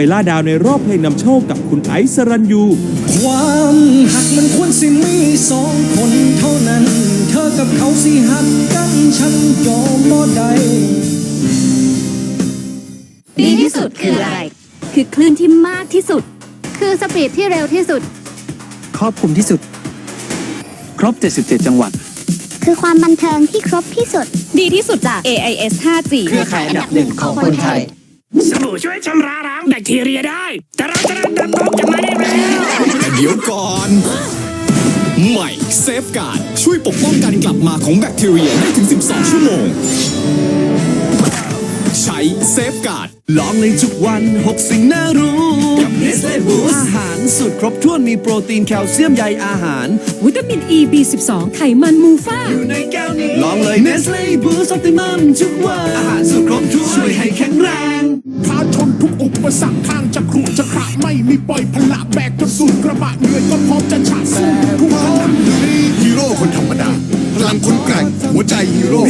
ไปล่าดาวในรอบเพลงนำโชคกับคุณไอซ์สรัญยู ความหักมันควรสิมีสองคนเท่านั้น เธอกับเขาสิหักกันฉันยอมบ่ได้ดีที่สุดคืออะไร คือคลื่นที่มากที่สุด คือสปีดที่เร็วที่สุด ครอบคลุมที่สุด ครบ 77 จังหวัด คือความบันเทิงที่ครบที่สุด ดีที่สุดจาก AIS 5G เครือข่ายอันดับหนึ่งของคนไทย สบู่ช่วยชำระล้างแบคทีเรียได้ แต่เราจะเริ่มเติบโตจากมาได้แล้ว แต่เดี๋ยวก่อน ใหม่เซฟการ์ดช่วยปกป้องการกลับมาของแบคทีเรียได้ถึง 12 ชั่วโมง ใช้เซฟการ์ด ลองในทุกวัน 6 สิ่งน่ารู้ กับเนสเล่บูสอาหารสุดครบถ้วนมีโปรตีนแคลเซียมใยอาหาร วิตามิน E B12 ไขมันมูฟ่า อยู่ในแก้วนี้ ลองเลยเนสเล่บูสออปติมัมทุกวัน อาหารสุดครบถ้วนช่วยให้แข็งแรงท้าชน ทุกอุปสรรคทางจะขรุจะขระไม่มีปล่อยพละแบกจนสุดกระบะเหนื่อยก็พร้อมจะฉะสู้ทุกคนฮีโร่คนธรรมดาพลังคนแกร่งหัวใจฮีโร่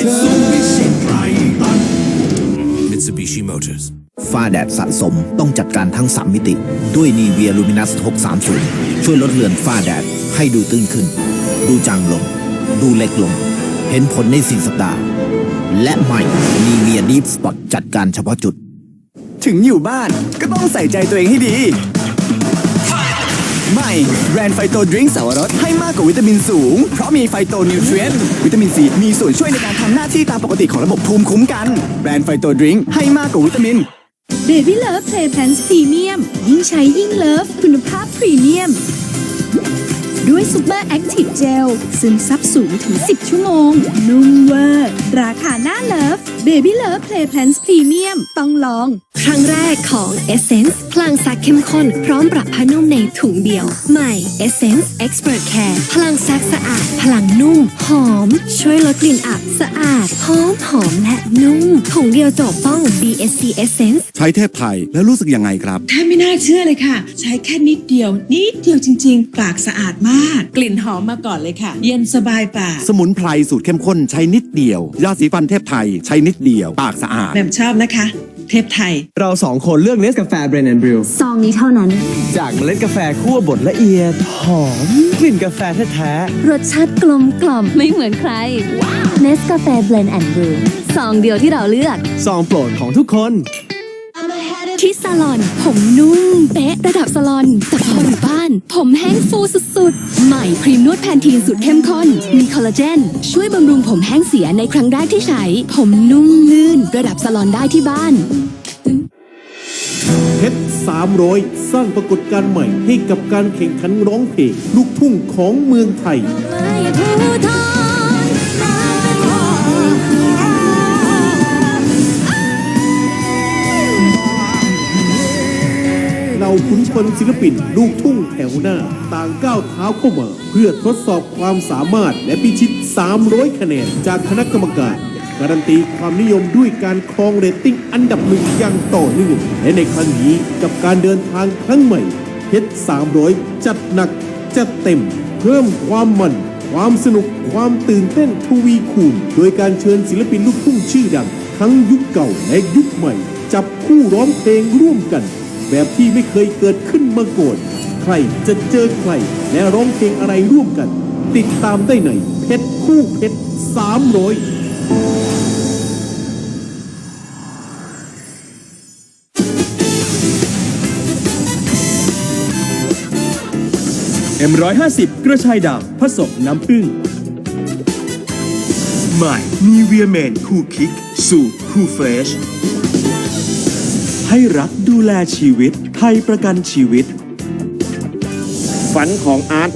Mitsubishi Motors ฝ้าแดดสะสมต้องจัดการทั้ง 3 มิติ ด้วยนีเวียลูมินัส 630 ช่วยลดเลือนฝ้าแดดให้ดูตื้นขึ้น ดูจางลง ดูเล็กลง เห็นผลใน4สัปดาห์ และใหม่นีเวียดีฟสปอตจัดการเฉพาะจุด ถึงอยู่บ้านก็ต้องใส่ใจตัวเองให้ดี ใหม่แบรนด์ไฟโตดริงก์สาวรสให้มากกว่าวิตามินสูง เพราะมีไฟโตนิวเทรียนวิตามินซีมีส่วนช่วยในการทำหน้าที่ตามปกติของระบบภูมิคุ้มกัน แบรนด์ไฟโตดริงก์ให้มากกว่าวิตามิน Baby Love Play Pants Premium ยิ่งใช้ยิ่งเลิฟคุณภาพพรีเมียม ด้วย Super Active Gel ซึมซับสูงถึง 10 ชั่วโมง นุ่มเวอร์ ราคาหน้าเลิฟ Baby Love Play Pants Premium ต้องลอง ครั้งแรกของ Essence พลังซักเข้มข้น พร้อมปรับผ้านุ่มในถุงเดียว ใหม่ Essence Expert Care พลังซักสะอาด พลังนุ่ม หอม ช่วยลดกลิ่นอับสะอาด หอมหอมและนุ่ม ถุงเดียวจบต้อง BSC Essence ใช้เทพไทยแล้วรู้สึกยังไงครับ แทบไม่น่าเชื่อเลยค่ะ ใช้แค่นิดเดียวนิดเดียวจริง ๆ ปากสะอาดมาก กลิ่นหอมมาก่อนเลยค่ะ เย็นสบายปาก สมุนไพรสูตรเข้มข้นใช้นิดเดียวยาสีฟันเทพไทยใช้นิดเดียว ปากสะอาด แหม่มชอบนะคะ เทพไทย เราสองคนเลือกเนสกาแฟเบรนด์แอนด์บริวซองนี้เท่านั้น จากเมล็ดกาแฟคั่วบดละเอียด หอมกลิ่นกาแฟแท้รสชาติกลมกล่อมไม่เหมือนใครเนสกาแฟเบลนด์แอนด์บรูซองเดียวที่เราเลือก ๆซองโปรดของทุกคน ที่ซาลอน ผมนุ่มเป๊ะระดับซาลอน แต่พออยู่บ้าน ผมแห้งฟูสุดๆ ใหม่ครีมนวดแพนทีนสูตรเข้มข้น มีคอลลาเจน ช่วยบำรุงผมแห้งเสียในครั้งแรกที่ใช้ ผมนุ่มลื่น ระดับซาลอนได้ที่บ้านเพชร300 สร้างปรากฏการณ์ใหม่ให้กับการแข่งขันร้องเพลงลูกทุ่งของเมืองไทย เราขุนพลศิลปินลูกทุ่งแถวหน้า ต่างก้าวเท้าเข้ามา เพื่อทดสอบความสามารถและพิชิต 300 คะแนน จากคณะกรรมการการันตีความนิยมด้วยการครองเรตติ้งอันดับหนึ่งอย่างต่อเนื่องและในครั้งนี้กับการเดินทางครั้งใหม่เพชร300 จัดหนัก จัดเต็ม เพิ่มความมัน ความสนุกความตื่นเต้นทวีคูณ โดยการเชิญศิลปินลูกทุ่งชื่อดัง ทั้งยุคเก่าและยุคใหม่ จับคู่ร้องเพลงร่วมกัน แบบที่ไม่เคยเกิดขึ้นมาก่อนใครจะเจอใคร และร้องเพลงอะไรร่วมกัน ติดตามได้ในเพชรคู่เพชร300 M150 กระชายดำผสมน้ำผึ้งใหม่ มีเวียแมนคูคิก สูตรคูเฟรช ให้รักดูแลชีวิตไทยประกันชีวิต ฝันของอาร์ต